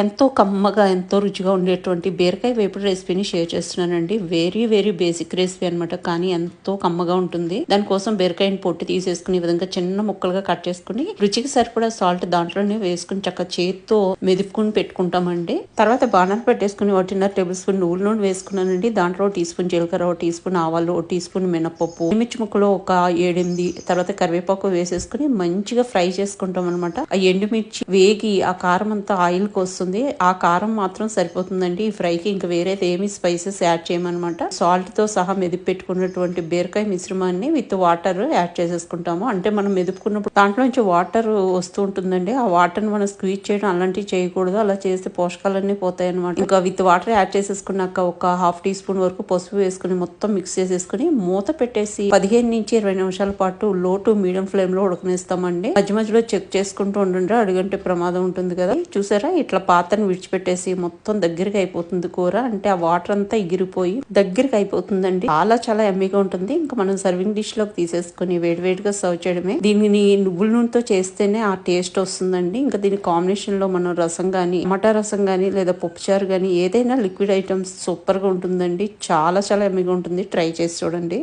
ఎంతో కమ్మగా ఎంతో రుచిగా ఉండేటువంటి బీరకాయ వేపుడు రెసిపీని షేర్ చేస్తున్నానండి. వెరీ వెరీ బేసిక్ రెసిపీ అన్నమాట. కానీ ఎంతో కమ్మగా ఉంటుంది. దానికోసం బీరకాయని పొట్టు తీసేసుకుని ఈ విధంగా చిన్న ముక్కలుగా కట్ చేసుకుని రుచికి సరిపడా సాల్ట్ దాంట్లోనే వేసుకుని చక్క చేత్తో మెదుపుకుని పెట్టుకుంటామండి. తర్వాత బాణాలు పెట్టేసుకుని ఒకటిన్నర టేబుల్ స్పూన్ నువ్వుల నూనె వేసుకున్నానండి. దాంట్లో ఒక టీ స్పూన్ జీలకర్ర ఒక టీ స్పూన్ ఆవాలు ఒక టీ స్పూన్ మినపప్పు మిర్చి ముక్కలు ఒక ఏడెనిమిది తర్వాత కరివేపాకు వేసేసుకుని మంచిగా ఫ్రై చేసుకుంటాం అనమాట ఆ ఎండుమిర్చి వేగి ఆ కారం అంతా ఆయిల్ కోసం వస్తుంది. ఆ కారం మాత్రం సరిపోతుందండి. ఈ ఫ్రైకి ఇంకా వేరే ఏమి స్పైసెస్ యాడ్ చేయమనమాట. సాల్ట్తో సహా మెదిపి పెట్టుకున్నటువంటి బీరకాయ మిశ్రమాన్ని విత్ వాటర్ యాడ్ చేసేసుకుంటాము. అంటే మనం మెదుపుకున్నప్పుడు దాంట్లో నుంచి వాటర్ వస్తూ ఉంటుందండి. ఆ వాటర్ మనం స్క్వీజ్ చేయడం అలాంటివి చేయకూడదు. అలా చేస్తే పోషకాలన్నీ పోతాయి అనమాట ఇంకా విత్ వాటర్ యాడ్ చేసేసుకున్నాక ఒక హాఫ్ టీ స్పూన్ వరకు పసుపు వేసుకుని మొత్తం మిక్స్ చేసేసుకుని మూత పెట్టేసి పదిహేను నుంచి ఇరవై నిమిషాల పాటు లో టు మీడియం ఫ్లేమ్లో ఉడకనేస్తామండి. మధ్య మధ్యలో చెక్ చేసుకుంటూ ఉండండి. అడుగంటే ప్రమాదం ఉంటుంది కదా. చూసారా? ఇట్లా పాత్రను విడిచిపెట్టేసి మొత్తం దగ్గరికి అయిపోతుంది కూర. అంటే ఆ వాటర్ అంతా ఎగిరిపోయి దగ్గరికి అయిపోతుందండి. చాలా చాలా ఎమ్మిగా ఉంటుంది. ఇంకా మనం సర్వింగ్ డిష్లోకి తీసేసుకుని వేడివేడిగా సర్వ్ చేయడమే. దీనిని నువ్వుల నూనెతో చేస్తేనే ఆ టేస్ట్ వస్తుందండి. ఇంకా దీని కాంబినేషన్లో మనం రసం గానీ టమాటా రసం గానీ లేదా పప్పుచారు గానీ ఏదైనా లిక్విడ్ ఐటమ్స్ సూపర్గా ఉంటుందండి. చాలా చాలా ఎమ్మిగా ఉంటుంది. ట్రై చేసి చూడండి.